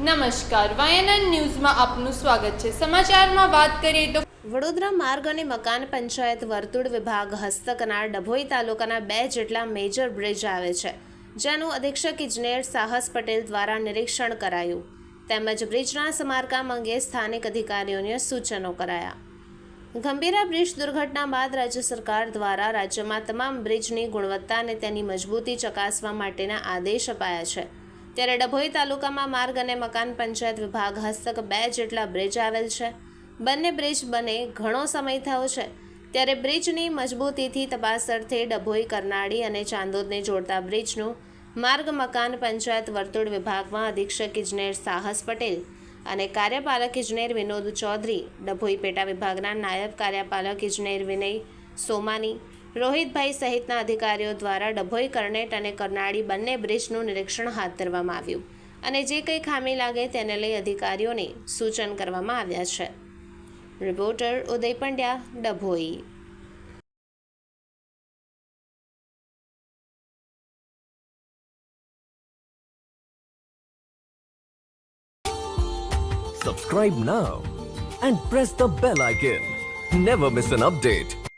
નમસ્કાર વાયનન ન્યૂઝમાં આપનું સ્વાગત છે. સમાચારમાં વાત કરીએ તો વડોદરા માર્ગ અને મકાન પંચાયત વર્તુળ વિભાગ હસ્તકના ડભોઈ તાલુકાના બે જેટલા મેજર બ્રિજ આવે છે, જેનું અધિક્ષક ઇજનેર સાહસ પટેલ દ્વારા નિરીક્ષણ કરાયું. તેમજ બ્રિજના સમારકામ અંગે સ્થાનિક અધિકારીઓને સૂચનો કરાયા. ગંભીરા બ્રિજ દુર્ઘટના બાદ રાજ્ય સરકાર દ્વારા રાજ્યમાં તમામ બ્રિજની ગુણવત્તા અને તેની મજબૂતી ચકાસવા માટેના આદેશ અપાયા છે. ત્યારે ડભોઈ તાલુકામાં માર્ગ અને મકાન પંચાયત વિભાગ હસ્તક બે જેટલા બ્રિજ આવેલ છે. બંને બ્રિજ બને ઘણો સમય થયો છે. ત્યારે બ્રિજની મજબૂતીથી તપાસ અર્થે ડભોઈ, કરનાળી અને ચાંદોદને જોડતા બ્રિજનું માર્ગ, મકાન પંચાયત વર્તુળ વિભાગમાં અધિક્ષક ઇજનેર સાહસ પટેલ અને કાર્યપાલક ઇજનેર વિનોદ ચૌધરી, ડભોઈ પેટા વિભાગના નાયબ કાર્યપાલક ઇજનેર વિનય સોમાની રોહિતભાઈ સહિતના અધિકારીઓ દ્વારા ડભોઈ કરનેટ અને કરનાળી બંને બ્રિજનું નિરીક્ષણ હાથ ધરવામાં આવ્યું અને જે કંઈ ખામી લાગે તેને લઈ અધિકારીઓને સૂચન કરવામાં આવ્યા છે reporter Uday Pandya, Dabhoi Subscribe now and press the bell icon. Never miss an update.